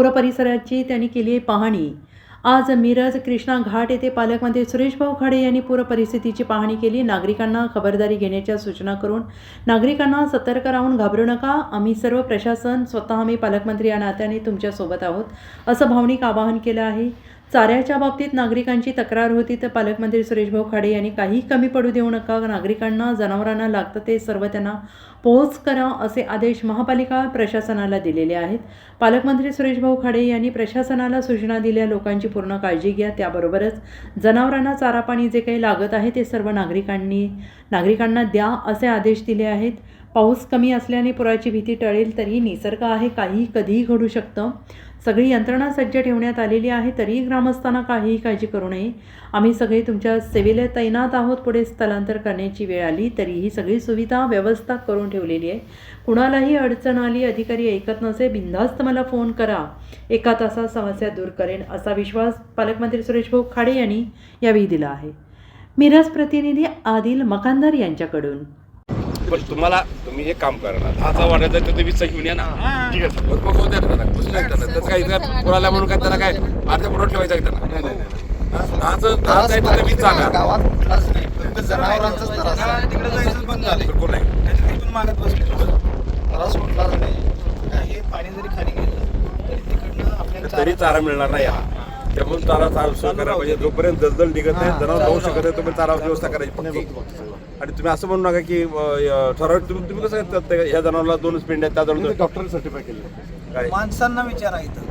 पूर परिसराची त्यांनी केली आहे पाहणी. आज मिरज कृष्णा घाट येथे पालकमंत्री सुरेशभाऊ खाडे यांनी पूर परिस्थितीची पाहणी केली. नागरिकांना खबरदारी घेण्याच्या सूचना करून नागरिकांना सतर्क राहून घाबरू नका. आम्ही सर्व प्रशासन स्वतः आम्ही पालकमंत्री या नात्याने तुमच्यासोबत आहोत. असं भावनिक आवाहन केलं आहे. चाऱ्याच्या बाबतीत नागरिकांची तक्रार होती तर पालकमंत्री सुरेशभाऊ खाडे यांनी काही कमी पडू देऊ नका. नागरिकांना जनावरांना लागतं ते सर्व त्यांना पोहोच करा असे आदेश महापालिका प्रशासनाला दिलेले आहेत. पालकमंत्री सुरेशभाऊ खाडे यांनी प्रशासनाला सूचना दिल्या लोकांची पूर्ण काळजी घ्या त्याबरोबरच जनावरांना चारा पाणी जे काही लागत आहे ते सर्व नागरिकांनी नागरिकांना द्या असे आदेश दिले आहेत. पाऊस कमी असल्याने पुराची भीती टळेल तरीही निसर्ग आहे काहीही कधीही घडू शकतं. सगळी यंत्रणा सज्ज ठेवण्यात आलेली आहे तरीही ग्रामस्थांना काहीही काळजी करू नये. आम्ही सगळे तुमच्या सेवेला तैनात आहोत पुढे स्थलांतर करण्याची वेळ आली तरीही सगळी सुविधा व्यवस्था करून ठेवलेली आहे. कुणालाही अडचण आली अधिकारी ऐकत नसे बिनधास्त मला फोन करा. एका तासात समस्या दूर करेन असा विश्वास पालकमंत्री सुरेश भाऊ खाडे यांनी यावेळी दिला आहे. मिरज प्रतिनिधी आदिल मकानदार यांच्याकडून. पण तुम्हाला तुम्ही एक काम करणार. आता वाटायचं तर तुम्ही सही घेऊन या ना. ठीक आहे. मग मग ना त्याला. बसून नाही त्यांना. त्याचं काही इथं कोणाला म्हणून काय त्याला काय अर्ध्या पुढं ठेवायचं आहे त्यांना. दहाचं दहाचं आहे वीस जागा. गावात कुठलाच नाही. फक्त जनावरांचाच त्रास आहे. तिकडे जायचं बंद झालंय. बिलकुल नाही. नाहीतर तिथून मागत बसले त्रास कुठलाच नाही. काय हे पाणी जरी खाली गेलं तरी तिकडनं आपल्याला तरी चारा मिळणार नाही हा. त्यामुळे चारा सोय करा. पाहिजे जोपर्यंत दलदल निघत नाही जनावर जाऊ शकत नाही तोपर्यंत चारा व्यवस्था करायची पक्की. आणि तुम्ही असं म्हणू नका की ठराविक तुम्ही तुम्ही कसं करतात ते? ह्या जनावरला दोनच पिंड आहेत त्या जनावर डॉक्टर सर्टिफाय केले. काय? माणसांना विचारा इथं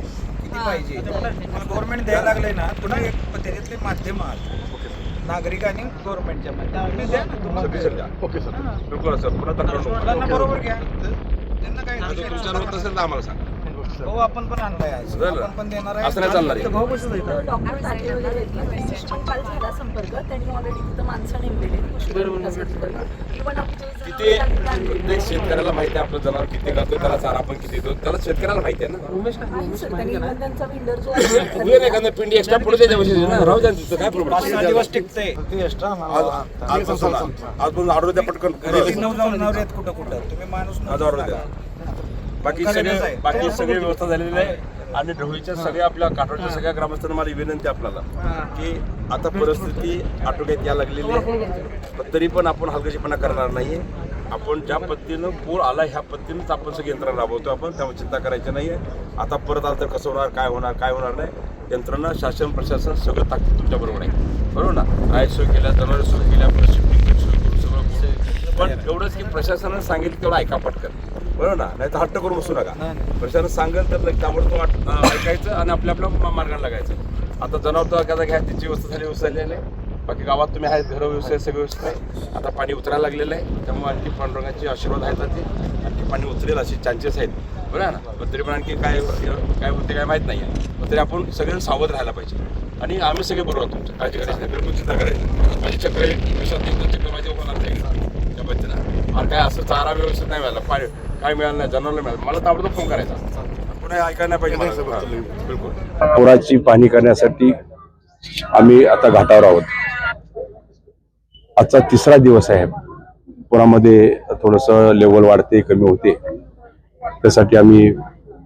किती पाहिजे? गव्हर्नमेंट द्यायला लागले ना तुम्ही एक त्याच्यातले माध्यम आहात. नागरिक आणि गव्हर्नमेंटच्या मध्ये द्या ना तुम्हाला. सगळी. द्या. ओके सर बिलकुल सर पुन्हा बरोबर घ्या. त्यांना काय तुमच्यावर होत असेल तर आम्हाला सांगा भाऊ आपण पण आणलाय आज. झालं. आपण पण देणार आहे. असं नाही चालणार. आहे. इथं भाऊ कसं देतात? डॉक्टर ताटे वगैरे आहेत ना, त्यांच्याशी पण काल झाला संपर्क त्यांनी ऑलरेडी तिथं माणसं नेमलेली इव्हन किती प्रत्येक शेतकऱ्याला माहिती आहे आपलं जनावर किती खातो त्याला चारा आपण किती देतो त्याला शेतकऱ्याला माहिती आहे ना. त्यांचा vendor जो आहे तुम्ही एक एखादं पिंडी एक्स्ट्रा पुढे द्यायच्या वर्षी ना राहू द्या तिथं काय पाच सहा प्रॉब्लेम दिवस आज आज आज पण ऑर्डर द्या पटकन. नऊ आहेत कुठं कुठं तुम्ही माणूस आज ऑर्डर द्या. बाकी सगळे बाकी सगळी व्यवस्था झालेली आहे. आणि ढवळीच्या सगळ्या आपल्या काठोडच्या सगळ्या ग्रामस्थांना मला विनंती आहे आपल्याला की आता परिस्थिती आटोक्यात या लागलेली आहे. पण तरी पण आपण हलगर्जीपणा करणार नाहीये. आपण ज्या पद्धतीनं पूर आला ह्या पद्धतीनंच आपण सगळी यंत्रणा राबवतो आपण. त्यामुळे चिंता करायची नाहीये. आता परत आलं तर कसं होणार काय होणार काय होणार नाही. यंत्रणा शासन प्रशासन सगळं ताकद तुमच्या बरोबर आहे. बरोबर ना? काय सोय केल्या जनावर सोय केल्या शिफ्टिंग सगळं करून. पण एवढंच की प्रशासनानं सांगितलं तेवढं ऐका पटकन. बरोबर ना नाही तर हट्ट करून बसू नका. प्रशासन सांगेल तर ताबडतोब ऐकायचं आणि आपल्या आपल्या मा- मार्गाला लागायचं. आता जनावर तर एखादा घ्या तिची व्यवस्था झाली व्यवस्था झालेली आहे. बाकी गावात तुम्ही आहेत घर व्यवस्था आहे सगळं व्यवस्थित आहे. आता पाणी उतरायला लागलेलं आहे त्यामुळे आणखी पांडुरंगाचे आशीर्वाद आहेत ते आणखी पाणी उतरेल असे चान्सेस आहेत. बरोबर आहे ना? पण तरी पण आणखी काय काय होते काय माहीत नाही आहे पण तरी आपण सगळ्यांनी सावध राहायला पाहिजे. आणि आम्ही सगळे बरोबर आहोत तुमच्या. काळजी करायची नाही बिलकुल चिंता करायची माझी चक्र आहे, दिवसात एकदा चक्र माझे होणार नाही त्या पद्धतीनं. आणि काय असं चारा व्यवस्थित नाही मिळाला पाणी काय मिळालं नाही जनावरला मिळालं. मला ताबडतोब फोन करायचा. पुन्हा ऐकायला नाही पाहिजे मला. बिलकुल. पुराची पाहणी करण्यासाठी आम्ही आता घाटावर आहोत. आजचा तिसरा दिवस आहे. पुरामध्ये थोडंसं लेवल वाढते कमी होते. त्यासाठी आम्ही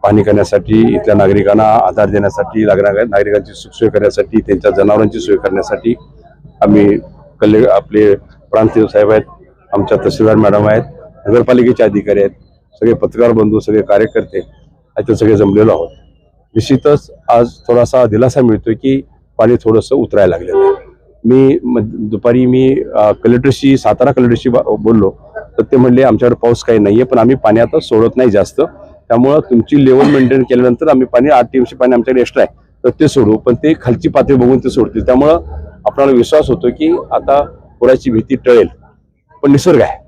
पाहणी करण्यासाठी इथल्या नागरिकांना आधार देण्यासाठी नागरिक- नागरिकांची सुखसोय करण्यासाठी त्यांच्या जनावरांची सोय करण्यासाठी आम्ही कले आपले प्रांतीय साहेब आहेत आमच्या तहसीलदार मॅडम आहेत नगरपालिकेचे अधिकारी आहेत सगळे पत्रकार बंधू सगळे कार्यकर्ते आता सगळे जमलेलो आहोत. निश्चितच आज थोडासा दिलासा मिळतोय की पाणी थोडंसं उतरायला लागलेलं आहे. मी म- दुपारी मी कलेक्टरशी सातारा कलेक्टरशी बा- बोललो. तर ते म्हणले आमच्याकडे पाऊस काही नाही आहे पण आम्ही पाणी आता सोडत नाही जास्त. त्यामुळं तुमची लेवल मेंटेन केल्यानंतर आम्ही पाणी आठ टीमशी पाणी आमच्याकडे एक्स्ट्रा आहे. तर ते सोडू. पण ते खालची पातळी बघून ते सोडतील. त्यामुळं आपल्याला विश्वास होतो की आता पुराची भीती टळेल. पण निसर्ग आहे.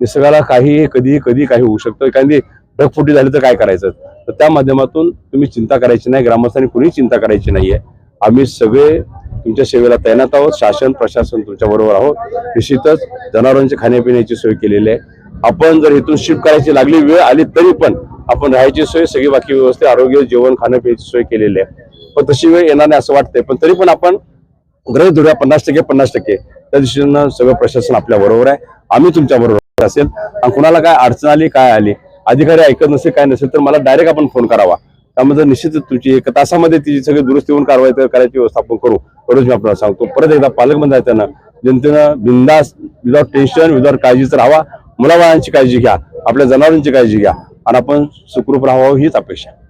निसर्गाला काही कधी कधी काही होऊ शकतं. एखादी ढगफुटी झाली तर काय करायचं? तर त्या माध्यमातून तुम्ही चिंता करायची नाही. ग्रामस्थांनी कुणीही चिंता करायची नाहीये. आम्ही सगळे तुमच्या सेवेला तैनात आहोत. शासन प्रशासन तुमच्या बरोबर आहोत. निश्चितच जनावरांची खाण्यापिण्याची सोय केलेली आहे. आपण जर इथून शिफ्ट करायची लागली वेळ आली तरी पण आपण राहायची सोय सगळी बाकी व्यवस्थित आरोग्य जेवण खाण्यापिण्याची सोय केलेली आहे. पण तशी वेळ येणार नाही असं वाटतंय. पण तरी पण आपण ग्रह धरूया पन्नास टक्के पन्नास टक्के. त्या दिशेनं सगळं प्रशासन आपल्या बरोबर आहे. आम्ही तुमच्या बरोबर असेल. आणि कुणाला काय अडचण आली काय आली अधिकारी ऐकत नसेल काय नसेल तर मला डायरेक्ट आपण फोन करावा. त्यामध्ये निश्चितच तुमची एक तासामध्ये तिची सगळी दुरुस्ती होऊन कारवाई करायची व्यवस्था आपण करू. एवढंच मी आपल्याला सांगतो. परत एकदा पालकमंत्री त्यांना जनतेनं बिंदास विदाउट टेन्शन विदाउट काळजीच राहावा. मुलाबाळांची काळजी घ्या. आपल्या जनावरांची काळजी घ्या. आणि आपण सुखरूप राहावं हीच अपेक्षा आहे.